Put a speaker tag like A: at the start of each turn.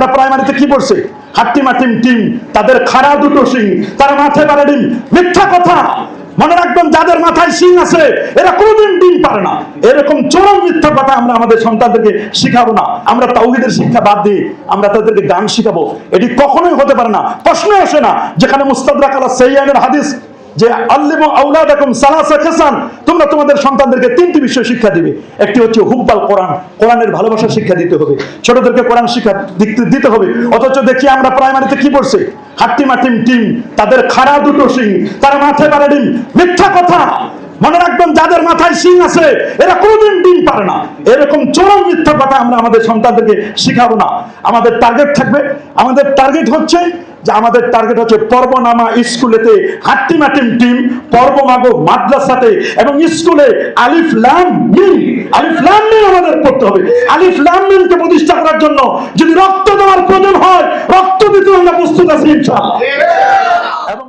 A: প্রাইমারিতে কি পড়ছে? হাট্টি মাটিম টিম, তাদের খাড়া দুটো সিং পারে ডিম। মিথ্যা কথা। মনে রাখবেন, যাদের মাথায় সিং আছে, এরা কোনদিন ডিম পারে না। এরকম চরম মিথ্যা কথা আমরা আমাদের সন্তানদেরকে শিখাবো না। আমরা তাওহিদের শিক্ষা বাদ দিয়ে আমরা তাদেরকে গান শিখাবো। এটি কখনোই হতে পারে না। প্রশ্ন আসে না, যেখানে মুস্তাদরাক আলা সাইয়ানের হাদিস যে আল্লিমু আউলাদাকুম সালাসা খাসান তোমরা তোমাদের সন্তানদেরকে তিনটি বিষয় শিক্ষা দিবে। একটি হচ্ছে হুব্বাল কোরআন, কোরআনের ভালোবাসা শিক্ষা দিতে হবে। ছোটদেরকে কোরআন শিক্ষা দিতে- হবে। অথচ দেখি আমরা প্রাইমারিতে কি পড়ছে? হাট্টি মাটিম টিম, তাদের খাড়া দুটো সিং তারা মাঠে পারে ডিম। মিথ্যা কথা! মনে রাখবেন, যাদের মাথায় সিং আছে, এরা কোনদিন ডিম পারে না। এরকম চরম মিথ্যা কথা আমরা আমাদের সন্তানদেরকে শিখাবো না। আমাদের টার্গেট থাকবে। আমাদের টার্গেট হচ্ছে যে আমাদের টার্গেট হচ্ছে পর্বনামা স্কুলেতে হাট্টি মাটিম টিম পর্বমাগো মাদ্রাসাতে এবং স্কুলে আলিফ লাম মিম আলিফ লাম মিম আমাদের করতে হবে। আলিফ লাম মিমকে প্রতিষ্ঠা করার জন্য যদি রক্ত দেওয়ার প্রয়োজন হয়, রক্ত দিতে আমরা প্রস্তুত আছি ইনশাআল্লাহ।